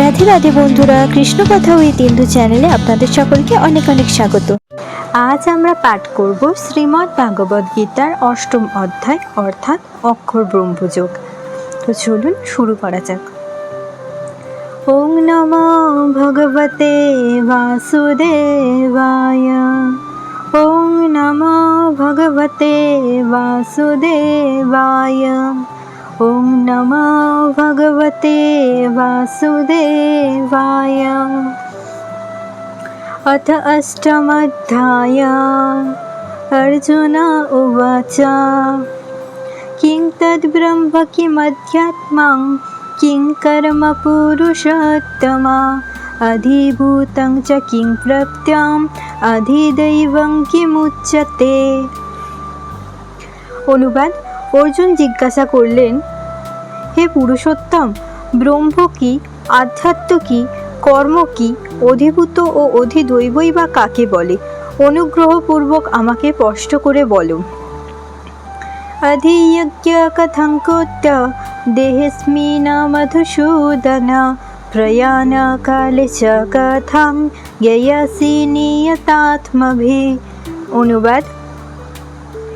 রাধে রাধে বন্ধুরা, কৃষ্ণ কথা ওই তিন্দু চ্যানেলে আপনাদের সকলকে অনেক অনেক স্বাগত। আজ আমরা পাঠ করব শ্রীমদ্ ভাগবত গীতার অষ্টম অধ্যায়, অর্থাৎ অক্ষর ব্রহ্মযোগ। তো চলুন শুরু করা যাক। ওং নম ভগবতে বাসুদেবায়। ওং নম ভগবতে বাসুদেবায়। ॐ नमो भगवते वासुदेवाय अथ अष्टमध्याय अर्जुन उवाच किं तद्ब्रह्म किमध्यात्मा किं कर्म पुरुषोत्तमा अधिभूतं च किं प्रत्यम् अधिदैवं किमुच्यते অনুবাদ অর্জুন জিজ্ঞাসা করলেন, হে পুরুষোত্তম, ব্রহ্ম কি, আধ্যাত্ম কি, কর্ম কি, অধিভূত ও অধিদৈবই বা কাকে বলে? অনুগ্রহপূর্বক আমাকে স্পষ্ট করে বলো। অধিয়জ্ঞ কথং কোত্য দেহেস্মিন মধুসূদন প্রয়াণ কালে চ কথং জ্ঞেয়সি নিয়তাত্মভি। অনুবাদ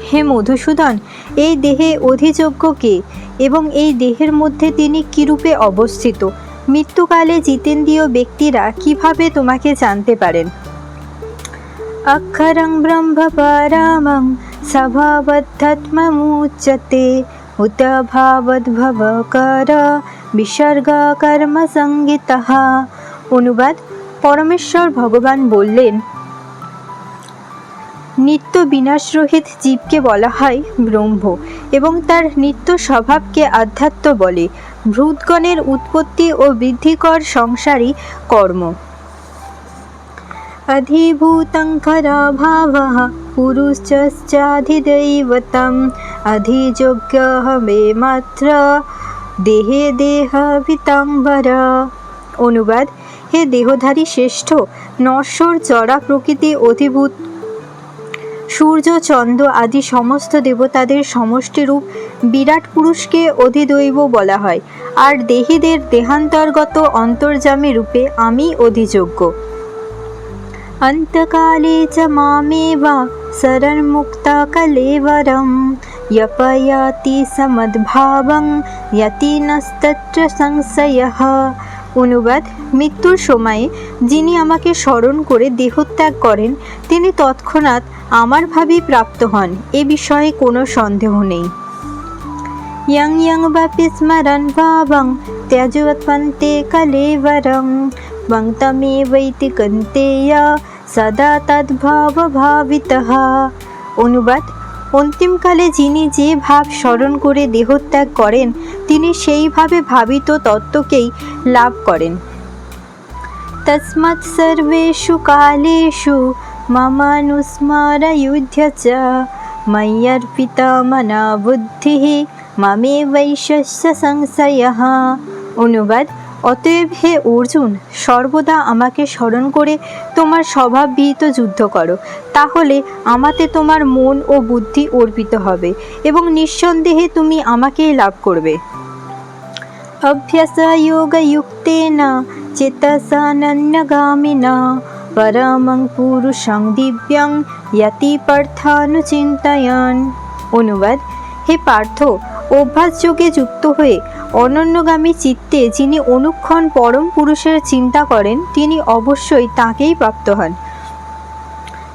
হে মধুসূদন, এই দেহে অধিযোগ্য কে এবং এই দেহের মধ্যে তিনি কিরূপে অবস্থিত? মৃত্যুকালে জিতেন্দ্রীয় ব্যক্তিরা কীভাবে তোমাকে জানতে পারেন? অক্ষরং ব্রহ্ম পরামং স্বভাবদ্ধত্মমুচ্যতে উত ভাবদ্ভবকর বিসর্গ কর্ম সংগীত অনুবাদ, পরমেশ্বর ভগবান বললেন নিত্য বিনাশরহিত জীবকে বলা হয় ব্রহ্ম এবং তার নিত্য স্বভাবকে আধ্যাত্ম বলে। ভূতগণের উৎপত্তি ও বৃদ্ধিকর সংসারী কর্ম। অধিভূতঙ্করাভাব পুরুষশ্চাধিদৈবতম। অধিযোগ্য মে মাত্র দেহে দেহ বিতম্বর অনুবাদ, হে দেহধারী শ্রেষ্ঠ, নশ্বর জড়া প্রকৃতি অধিভূত সূর্য চন্দ্র আদি সমস্ত দেবতাদের সমষ্টিরূপ বিরাট পুরুষকে অধিদৈব বলা হয় আর দেহীদের দেহান্তর্গত অন্তর্জামী রূপে আমি অধিযোগ্য অন্তকালে চ মামেব শরণমুক্তা কলেবরম यपयाति समद्भावं यति नस्तत्र সংশয়ঃ অনুবাদ মৃত্যুর সময়ে যিনি আমাকে স্মরণ করে দেহত্যাগ করেন, তিনি তৎক্ষণাৎ আমার ভাবেই প্রাপ্ত হন, এ বিষয়ে কোনো সন্দেহ নেই। ইয়ং ইয়ং বা পিস্মরণ বাবং কালে কলেবরং বংতমে বৈতি কন্তেয় সদা তদ্ভাবভাবিত। অনুবাদ অন্তিমকালে যিনি যে ভাব স্মরণ করে দেহত্যাগ করেন, তিনি সেইভাবে ভাবিত তত্ত্বকেই লাভ করেন। তস্মাৎ সর্বেষু কালেষু মমানুস্মারয়ুধ্য চ ময়্যর্পিতা মনা বুদ্ধি মামে বৈশস্য সংশয়। অনুবাদ অতএব হে অর্জুন, সর্বদা আমাকে স্মরণ করে তোমার স্বভাববিহিত যুদ্ধ করো। তাহলে আমাতে তোমার মন ও বুদ্ধি অর্পিত হবে এবং নিঃসন্দেহে তুমি আমাকেই লাভ করবে। পরমং পুরুষং অনুবাদ, হে পার্থ, অভ্যাসযোগে যুক্ত হয়ে অনন্যগামী চিত্তে যিনি অনুক্ষণ পরম পুরুষের চিন্তা করেন, তিনি অবশ্যই তাকেই প্রাপ্ত হন।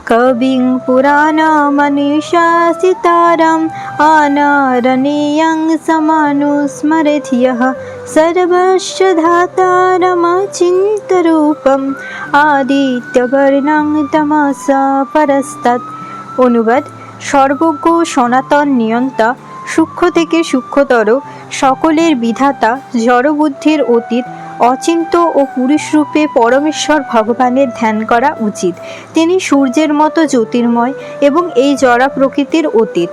কবিং পুরাণমনিশাসিতারাম অনারণীয়ং সমানুস্মরথিয়ঃ সর্বস্ব ধাতারমচিন্তরূপম আদিত্যবর্ণং তমসা পরস্তাৎ। অনুবাদ, সর্বজ্ঞ সনাতন নিয়ন্তা সূক্ষ্ম থেকে সূক্ষ্মতর সকলের বিধাতা জড়বুদ্ধির অতীত, অচিন্ত ও পুরুষরূপে পরমেশ্বর ভগবানের ধ্যান করা উচিত। তিনি সূর্যের মতো জ্যোতির্ময় এবং এই জরা প্রকৃতির অতীত।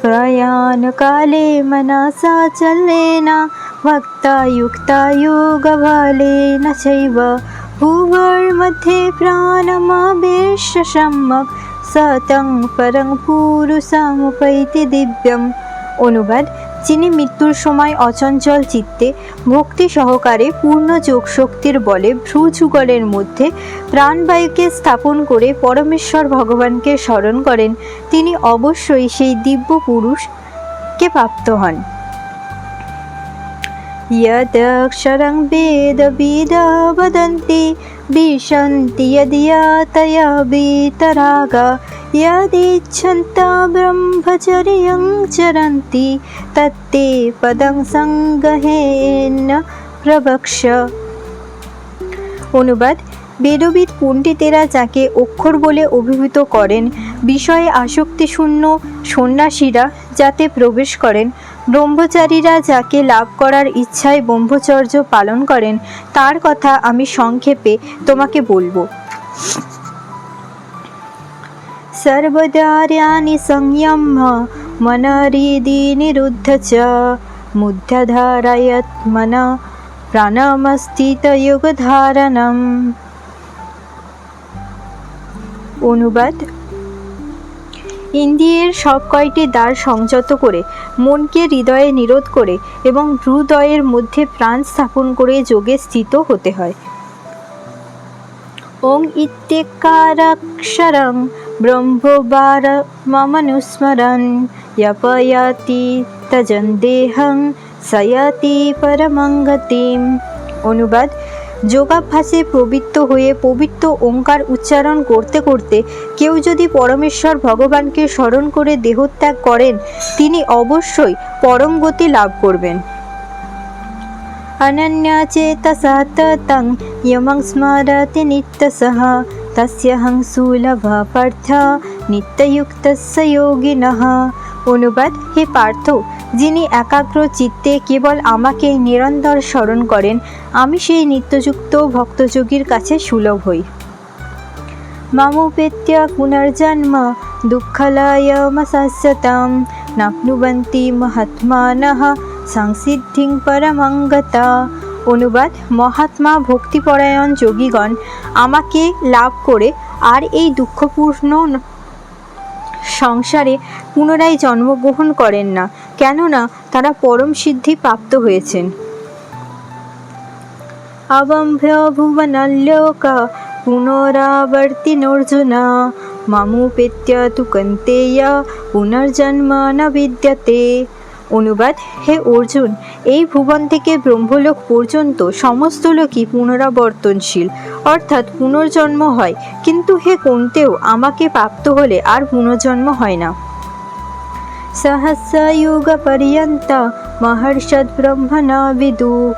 প্রয়াণকালে মনাসা চলে না চলেনা না চৈব ভূগর মধ্যে প্রাণমাবেশ্য সম্যক সতং পরং পুরুষামুপৈতি দিব্যম অনুবাদ যিনি মৃত্যুর সময় অচঞ্চল চিত্তে ভক্তি সহকারে পূর্ণ যোগ শক্তির বলে ভ্রু যুগলের মধ্যে প্রাণবায়ুকে স্থাপন করে পরমেশ্বর ভগবানকে স্মরণ করেন তিনি অবশ্যই সেই দিব্য পুরুষকে প্রাপ্ত হন यदक्षरं वेदविदा वदन्ति विशन्ति यदियातया वीतरागा यदिच्छन्ता ब्रह्मचर्यं चरन्ति तत्ते पदं सङ्गहेन প্রবক্ষ অনুবাদ বেদবিদ পণ্ডিতেরা যাকে অক্ষর বলে অভিভূত করেন বিষয়ে আসক্তিশূন্য সন্ন্যাসীরা যাতে প্রবেশ করেন ব্রহ্মচারীরা যাকে লাভ করার ইচ্ছায় ব্রহ্মচর্য পালন করেন, তার কথা আমি সংক্ষেপে তোমাকে বলব। সর্বদার্যাণি সংযম মনরিদি নিরুদ্ধ চ মুদ্ধধারয়ত্মন প্রাণমস্থিতযুগধারণম। অনুবাদ ইন্দ্রিয়ের সব কয়টি দ্বার সংযত করে, মনকে হৃদয়ে নিরোধ করে এবং হৃদয়ের মধ্যে প্রাণ স্থাপন করে যোগে স্থিত হতে হয়। ওং ইত্যেকারাক্ষরং ব্রহ্মবার মমনুস্মরণ যপয়াতি তজন দেহং সয়াতি পরমঙ্গতিম। অনুবাদ যোগাভ্যাসে প্রবৃত্ত হয়ে পবিত্র ওঙ্কার উচ্চারণ করতে করতে কেউ যদি পরমেশ্বর ভগবানকে স্মরণ করে দেহত্যাগ করেন, তিনি অবশ্যই পরম গতি লাভ করবেন। অনন্যা চেতসা তং স্মারতি স্মরতি নিত্যসহ তস্যহং সুলভ পার্থ। নিত্যযুক্তস্য অনুবাদ, হে পার্থ, যিনি একাগ্র চিত্তে কেবল আমাকে নিরন্তর স্মরণ করেন, আমি সেই নিত্যযুক্ত ভক্তযোগীর কাছে সুলভ হই। মামুপেত্য পুনর্জন্ম দুঃখলয়মশস্যতাম নাপ্নুবন্তি মহাত্মানঃ সংসিদ্ধিং পরমঙ্গতা। অনুবাদ, মহাত্মা ভক্তিপরায়ণ যোগীগণ, আমাকে লাভ করে আর এই দুঃখপূর্ণ সংসারে পুনরায় জন্মগ্রহণ করেন না, কেননা তারা পরম সিদ্ধি প্রাপ্ত হয়েছেন। অবম্ভ্য ভুবনল্লোক মামু পেত্যা তু কন্তেয় পুনর্জন্ম না বিদ্যতে। অনুবাদ, হে অর্জুন, এই ভুবন থেকে ব্রহ্মলোক পর্যন্ত সমস্ত লোকই পুনরাবর্তনশীল। অর্থাৎ পুনর্জন্ম হয়। কিন্তু হে কোনতেও, আমাকে প্রাপ্ত হলে আর পুনর্জন্ম হয় না। সহস্রযুগ পর্যন্ত মহর্ষদ ব্রহ্মণ বিদু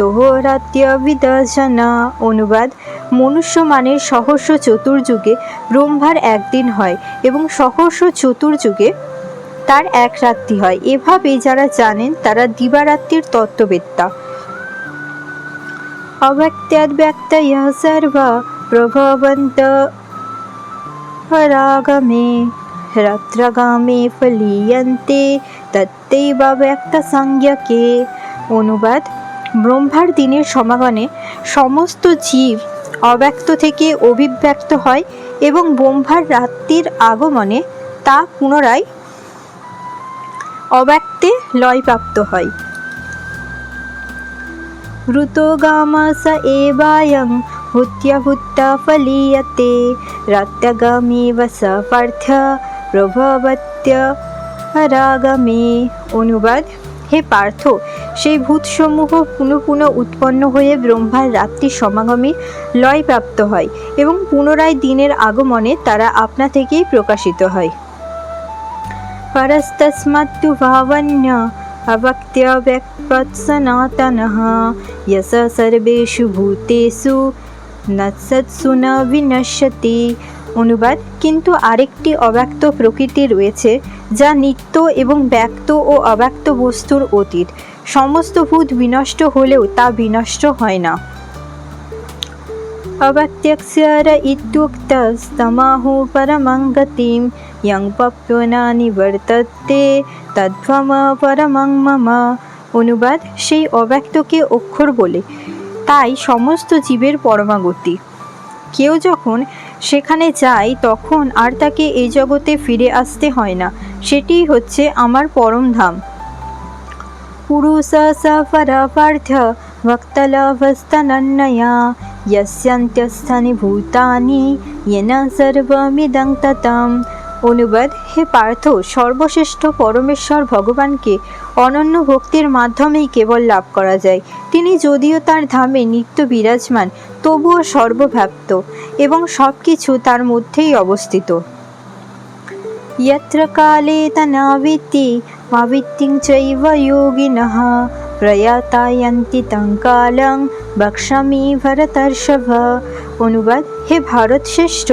রাত্রিং যুগ সহস্রান্তাং তোহরাত্য বিদর্শনা অনুবাদ মনুষ্য মানের সহস্র চতুর্যুগে ব্রহ্মার একদিন হয় এবং সহস্র চতুর্যুগে তার এক রাত্রি হয়। এভাবে যারা জানেন তারা দিবারাত্রির তত্ত্ববেত্তা। অব্যক্তাদ্ব্যক্তয় সর্বা প্রভবন্ত। রাগমে রাত্রগামে ফলিয়ন্তে। তত্ত্বৈব ব্যক্ত সংজ্ঞকে অনুবাদ ব্রহ্মার দিনের সমাগমে সমস্ত জীব অব্যক্ত থেকে অভিব্যক্ত হয় এবং ব্রহ্মার রাত্রির আগমনে তা পুনরায় অব্যক্তে লয়প্রাপ্ত হয় ऋतोगामस एवायं हुत्यहुत्ता फलीयते রাত্যাগামীব স পার্থ প্রভবত্য রাগমে অনুবাদ হে পার্থ সেই ভূতসমূহ পুনঃ পুনঃ উৎপন্ন হয়ে ব্রহ্মার রাত্রি সমাগমে লয়প্রাপ্ত হয় এবং পুনরায় দিনের আগমনে তারা আপনা থেকেই প্রকাশিত হয় परस्तस्मत्तु भावन्य अवक्त्यव्यक्पत्सनातनः यस सर्वेषु भूतेषु নৎসৎসু ন বিনশ্যতি অনুবাদ কিন্তু আরেকটি অব্যক্ত প্রকৃতি রয়েছে যা নিত্য এবং ব্যক্ত ও অব্যক্ত বস্তুর অতীত সমস্ত ভূত বিনষ্ট হলেও তা বিনষ্ট হয় না अवत्यक्ष्यर इत्युक्तस्तमाहु परमं गतिं यं पप्यो न নিবর্ততে তদ্ভম পরমং মম অনুবাদ সেই অব্যক্তকে অক্ষর বলে তাই সমস্ত জীবের পরমাগতি কেউ যখন সেখানে যায় তখন আর তাকে এই জগতে ফিরে আসতে হয় না সেটিই হচ্ছে আমার পরম ধাম পুরুষ সফরাপার্থ ভক্তলভস্তনন্নয়া यस्यन्त्यस्थानि ভূতানি येन সর্বমিদং ততম অনুবাদ হে পার্থ সর্বশ্রেষ্ঠ পরমেশ্বর ভগবানকে অনন্য ভক্তির মাধ্যমেই কেবল লাভ করা যায় তিনি যদিও তার ধামে নিত্য বিরাজমান তবুও সর্বব্যাপ্ত এবং সব কিছু তার মধ্যেই অবস্থিত यत्र काले तनावित्ति वावित्तिं चैव योगिनः প্রয়াতায়ন্তি তং কালং বক্ষ্যামি ভরতর্ষভ অনুবাদ হে ভারত শ্রেষ্ঠ,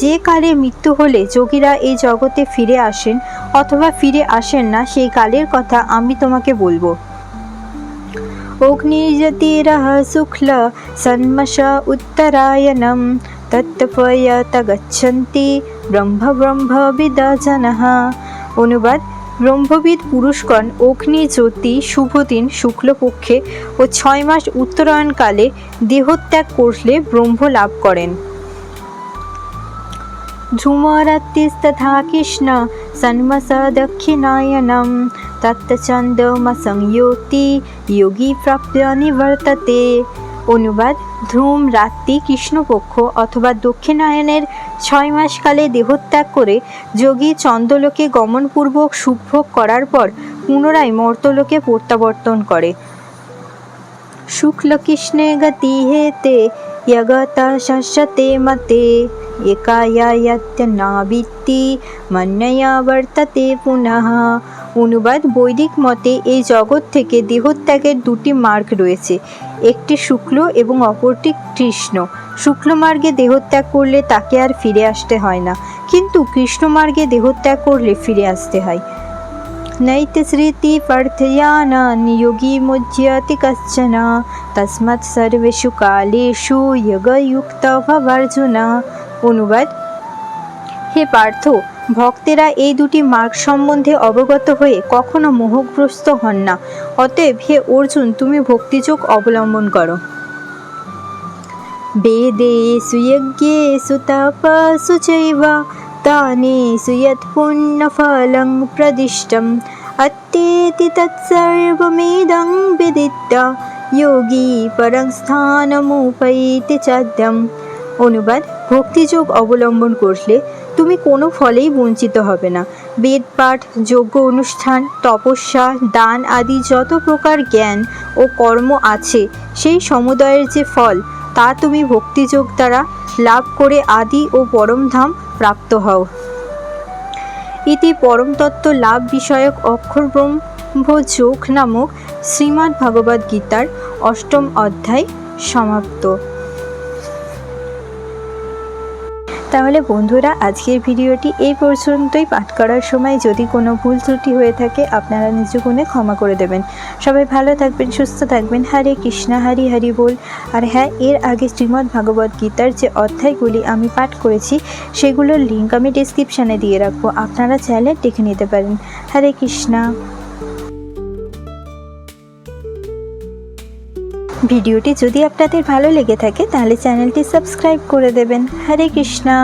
যে কালে মৃত্যু হলে যোগীরা এই জগতে ফিরে আসেন অথবা ফিরে আসেন না, সেই কালের কথা আমি তোমাকে বলব। অগ্নির্যতিরः শুক্ল সন্মশ উত্তরায়ণম, তত্পয়ত গচ্ছন্তি ব্রহ্ম ব্রহ্মবিদা জনঃ অনুবাদ ব্রহ্মবিদ পুরুষগণ অগ্নি, জ্যোতি শুভ দিন শুক্লপক্ষে ও ছয় মাস উত্তরায়ণকালে দেহত্যাগ করলে ব্রহ্ম লাভ করেন। ধ্রুমরাত্তিস্তথা কৃষ্ণ সন্মস দক্ষিণায়নম তত্তচন্দমসংয়োতি যোগী প্রাপ্য নিবর্ততে। অনুবাদ ধ্রুম রাত্রি কৃষ্ণপক্ষ অথবা দক্ষিণায়নের ছয় মাসকালে দেহত্যাগ করে যোগী চন্দ্রলোকে গমনপূর্বক সুখভোগ করার পর পুনরায় মর্তলোকে প্রত্যাবর্তন করে শুক্লকৃষ্ণে গতি হেতে यगत शस्यते मते একায়ায়াত্যনাবৃত্তি মন্যয়া বর্ততে পুনঃ অনুবাদ বৈদিক মতে এই জগৎ থেকে দেহত্যাগের দুটি মার্গ রয়েছে একটি শুক্ল এবং অপরটি কৃষ্ণ। শুক্লমার্গে দেহত্যাগ করলে তাকে আর ফিরে আসতে হয় না। কিন্তু কৃষ্ণমার্গে দেহত্যাগ করলে ফিরে আসতে হয়। নৈত স্মৃতি পার্থয়ানা নিয়োগী মজ্জিয়াতি কশ্চন তসমৎ সর্বেষু কালেষু যুক্ত ভবার্জুনা। অনুবাদ। হে পার্থ ভক্তেরা এই দুটি মার্গ সম্বন্ধে অবগত হয়ে কখনো মোহগ্রস্ত হন না। অতএব হে অর্জুন, তুমি ভক্তিযোগ অবলম্বন করো। বেদেষু যজ্ঞেষু তপসু চৈব দানেষু ইয়ৎপুণ্যফলং প্রদিষ্টম। অত্যেতি তৎসর্বমেদং বিদিত্য যোগী পরং স্থানমুপৈতে চাদ্যম। অনুবাদ, ভক্তিযোগ অবলম্বন করলে তুমি কোনো ফলেই বঞ্চিত হবে না। বেদ পাঠ যজ্ঞ অনুষ্ঠান, তপস্যা, দান আদি যত প্রকার জ্ঞান ও কর্ম আছে, সেই সমুদয়ের যে ফল, তা তুমি ভক্তিযোগ দ্বারা লাভ করে আদি ও পরমধাম প্রাপ্ত হও। ইতি পরমতত্ত্ব লাভ বিষয়ক অক্ষর ব্রহ্মযোগ নামক শ্রীমদ্ ভগবদ্ গীতার অষ্টম অধ্যায় সমাপ্ত। তাহলে বন্ধুরা, আজকের ভিডিওটি এই পর্যন্তই। পাঠ করার সময় যদি কোনো ভুল ত্রুটি হয়ে থাকে, আপনারা নিজ গুণে ক্ষমা করে দেবেন। সবাই ভালো থাকবেন, সুস্থ থাকবেন। হরে কৃষ্ণা, হরি হরি বল। আর হ্যাঁ এর আগে শ্রীমদ্ ভাগবত গীতার যে অধ্যায়গুলি আমি পাঠ করেছি, সেগুলোর লিঙ্ক আমি ডিসক্রিপশানে দিয়ে রাখব। আপনারা চাইলে দেখে নিতে পারেন। হরে কৃষ্ণা। ভিডিওটি যদি আপনাদের ভালো লেগে থাকে তাহলে চ্যানেলটি সাবস্ক্রাইব করে দেবেন। হরে কৃষ্ণা।